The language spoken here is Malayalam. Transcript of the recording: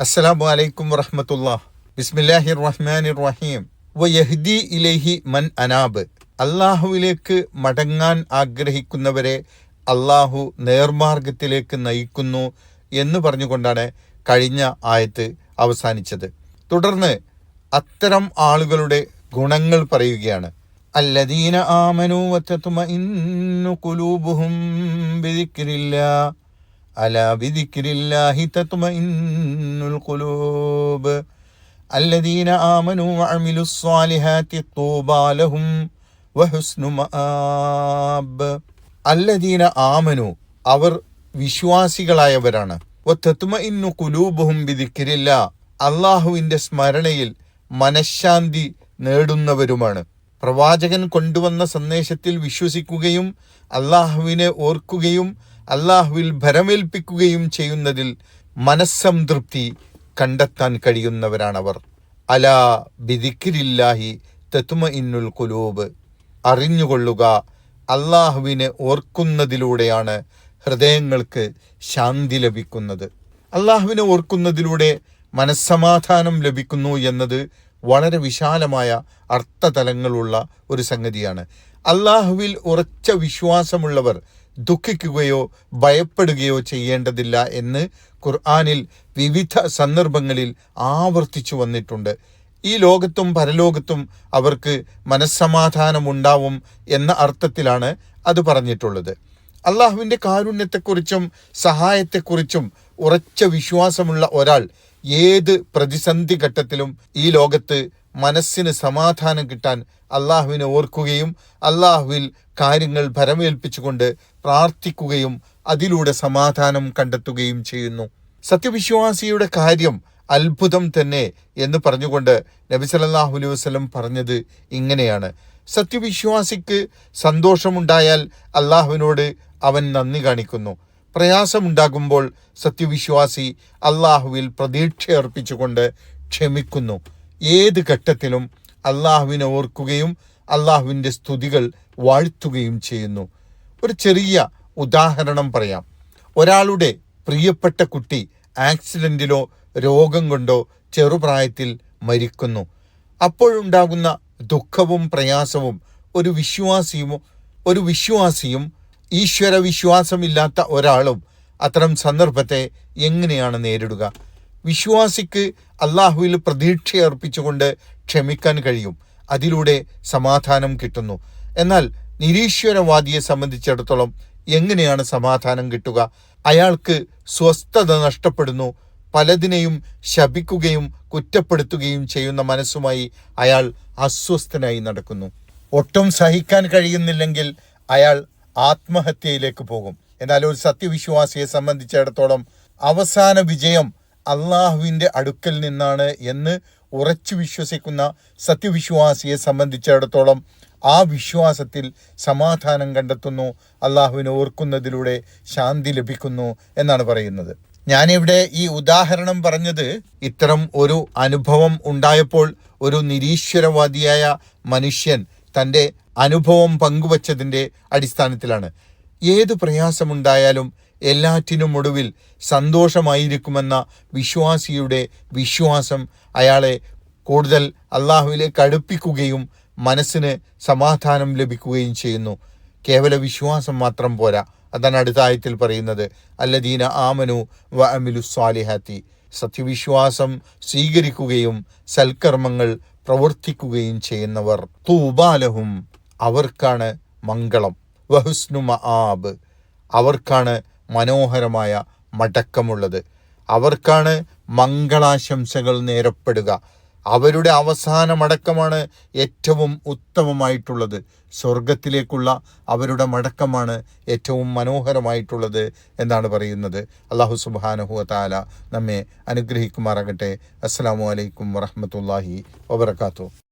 അസ്സലാമു അലൈക്കും വറഹമത്തുള്ള ബിസ്മില്ലാഹി റഹ്മാനി റഹീം വയഹ്ദി ഇലൈഹി മൻ അനാബ്. അള്ളാഹുവിലേക്ക് മടങ്ങാൻ ആഗ്രഹിക്കുന്നവരെ അള്ളാഹു നേർമാർഗത്തിലേക്ക് നയിക്കുന്നു എന്ന് പറഞ്ഞുകൊണ്ടാണ് കഴിഞ്ഞ ആയത്ത് അവസാനിച്ചത്. തുടർന്ന് അത്തരം ആളുകളുടെ ഗുണങ്ങൾ പറയുകയാണ്. അല്ലദീന ആമനു വത്തത്മഇന്നു ഖുലൂബുഹും ബിദിക്രില്ലാ അലാ ബിദിക്രില്ലാഹി തത്മഇന്നുൽ ഖുലൂബ് الذين آمنوا وعملوا الصالحات طوبى لهم وحسن مآب الذين آمنوا അവർ വിശ്വാസികളായവരാണ് വത്തത്മഇന്നു കുലൂബുഹും ബിദിക്രില്ല അള്ളാഹുവിൻ്റെ സ്മരണയിൽ മനഃശാന്തി നേടുന്നവരുമാണ് പ്രവാചകൻ കൊണ്ടുവന്ന സന്ദേശത്തിൽ വിശ്വസിക്കുകയും അള്ളാഹുവിനെ ഓർക്കുകയും അള്ളാഹുവിൽ ഭരമേൽപ്പിക്കുകയും ചെയ്യുന്നതിൽ മനസ്സംതൃപ്തി കണ്ടെത്താൻ കഴിയുന്നവരാണവർ. അലാ ബിദിക്കിരില്ലാഹി തെത്തുമ ഇന്നുൽ കുലൂബ് അറിഞ്ഞുകൊള്ളുക അള്ളാഹുവിനെ ഓർക്കുന്നതിലൂടെയാണ് ഹൃദയങ്ങൾക്ക് ശാന്തി ലഭിക്കുന്നത്. അള്ളാഹുവിനെ ഓർക്കുന്നതിലൂടെ മനസ്സമാധാനം ലഭിക്കുന്നു എന്നത് വളരെ വിശാലമായ അർത്ഥതലങ്ങളുള്ള ഒരു സംഗതിയാണ്. അള്ളാഹുവിൽ ഉറച്ച വിശ്വാസമുള്ളവർ ദുഃഖിക്കുകയോ ഭയപ്പെടുകയോ ചെയ്യേണ്ടതില്ല എന്ന് ഖുർആാനിൽ വിവിധ സന്ദർഭങ്ങളിൽ ആവർത്തിച്ചു വന്നിട്ടുണ്ട്. ഈ ലോകത്തും പരലോകത്തും അവർക്ക് മനസ്സമാധാനമുണ്ടാവും എന്ന അർത്ഥത്തിലാണ് അത് പറഞ്ഞിട്ടുള്ളത്. അള്ളാഹുവിന്റെ കാരുണ്യത്തെക്കുറിച്ചും സഹായത്തെക്കുറിച്ചും ഉറച്ച വിശ്വാസമുള്ള ഒരാൾ ഏത് പ്രതിസന്ധി ഘട്ടത്തിലും ഈ ലോകത്ത് മനസ്സിന് സമാധാനം കിട്ടാൻ അള്ളാഹുവിനെ ഓർക്കുകയും അള്ളാഹുവിൽ കാര്യങ്ങൾ ഭരമേൽപ്പിച്ചുകൊണ്ട് പ്രാർത്ഥിക്കുകയും അതിലൂടെ സമാധാനം കണ്ടെത്തുകയും ചെയ്യുന്നു. സത്യവിശ്വാസിയുടെ കാര്യം അത്ഭുതം തന്നെ എന്ന് പറഞ്ഞുകൊണ്ട് നബി സല്ലല്ലാഹു അലൈഹി വസല്ലം പറഞ്ഞത് ഇങ്ങനെയാണ്. സത്യവിശ്വാസിക്ക് സന്തോഷമുണ്ടായാൽ അള്ളാഹുവിനോട് അവൻ നന്ദി കാണിക്കുന്നു. പ്രയാസമുണ്ടാകുമ്പോൾ സത്യവിശ്വാസി അള്ളാഹുവിൽ പ്രതീക്ഷയർപ്പിച്ചുകൊണ്ട് ക്ഷമിക്കുന്നു. ഏത് ഘട്ടത്തിലും അള്ളാഹുവിനെ ഓർക്കുകയും അള്ളാഹുവിന്റെ സ്തുതികൾ വാഴ്ത്തുകയും ചെയ്യുന്നു. ഒരു ചെറിയ ഉദാഹരണം പറയാം. ഒരാളുടെ പ്രിയപ്പെട്ട കുട്ടി ആക്സിഡന്റിലോ രോഗം കൊണ്ടോ ചെറുപ്രായത്തിൽ മരിക്കുന്നു. അപ്പോഴുണ്ടാകുന്ന ദുഃഖവും പ്രയാസവും ഒരു വിശ്വാസിയും ഒരു വിശ്വാസിയും ഈശ്വര വിശ്വാസമില്ലാത്ത ഒരാളും അത്തരം സന്ദർഭത്തെ എങ്ങനെയാണ് നേരിടുക? വിശ്വാസിക്ക് അള്ളാഹുവിൽ പ്രതീക്ഷയർപ്പിച്ചുകൊണ്ട് ക്ഷമിക്കാൻ കഴിയും. അതിലൂടെ സമാധാനം കിട്ടുന്നു. എന്നാൽ നിരീശ്വരവാദിയെ സംബന്ധിച്ചിടത്തോളം എങ്ങനെയാണ് സമാധാനം കിട്ടുക? അയാൾക്ക് സ്വസ്ഥത നഷ്ടപ്പെടുന്നു. പലതിനെയും ശപിക്കുകയും കുറ്റപ്പെടുത്തുകയും ചെയ്യുന്ന മനസ്സുമായി അയാൾ അസ്വസ്ഥനായി നടക്കുന്നു. ഒട്ടും സഹിക്കാൻ കഴിയുന്നില്ലെങ്കിൽ അയാൾ ആത്മഹത്യയിലേക്ക് പോകും. എന്നാൽ ഒരു സത്യവിശ്വാസിയെ സംബന്ധിച്ചിടത്തോളം അവസാന വിജയം അള്ളാഹുവിന്റെ അടുക്കൽ നിന്നാണ് എന്ന് ഉറച്ചു വിശ്വസിക്കുന്ന സത്യവിശ്വാസിയെ സംബന്ധിച്ചിടത്തോളം ആ വിശ്വാസത്തിൽ സമാധാനം കണ്ടെത്തുന്നു അള്ളാഹുവിനെ ഓർക്കുന്നതിലൂടെ ശാന്തി ലഭിക്കുന്നു എന്നാണ് പറയുന്നത്. ഞാനിവിടെ ഈ ഉദാഹരണം പറഞ്ഞത് ഇത്തരം ഒരു അനുഭവം ഉണ്ടായപ്പോൾ ഒരു നിരീശ്വരവാദിയായ മനുഷ്യൻ തന്റെ അനുഭവം പങ്കുവച്ചതിന്റെ അടിസ്ഥാനത്തിലാണ്. ഏത് പ്രയാസമുണ്ടായാലും എല്ലാറ്റിനും ഒടുവിൽ സന്തോഷമായിരിക്കുമെന്ന വിശ്വാസിയുടെ വിശ്വാസം അയാളെ കൂടുതൽ അള്ളാഹുവിലേക്ക് അടുപ്പിക്കുകയും മനസ്സിന് സമാധാനം ലഭിക്കുകയും ചെയ്യുന്നു. കേവല വിശ്വാസം മാത്രം പോരാ. അതാണ് അടുത്ത ആയത്തിൽ പറയുന്നത്. അല്ലദീന ആമനു വ അമിലു സ്വാലിഹാത്തി. സത്യവിശ്വാസം സ്വീകരിക്കുകയും സൽക്കർമ്മങ്ങൾ പ്രവർത്തിക്കുകയും ചെയ്യുന്നവർ. തൂബാലഹും അവർക്കാണ് മംഗളം. വഹുസ്നു മആബ്. അവർക്കാണ് മനോഹരമായ മടക്കമുള്ളത്. അവർക്കാണ് മംഗളാശംസകൾ നേരപ്പെടുക. അവരുടെ അവസാന മടക്കമാണ് ഏറ്റവും ഉത്തമമായിട്ടുള്ളത്. സ്വർഗത്തിലേക്കുള്ള അവരുടെ മടക്കമാണ് ഏറ്റവും മനോഹരമായിട്ടുള്ളത് എന്നാണ് പറയുന്നത്. അള്ളാഹു സുബാനഹുഅാല നമ്മെ അനുഗ്രഹിക്കുമാറാകട്ടെ. അസ്സാം വലൈക്കും വറഹമത്തല്ലാഹി വബർക്കാത്തു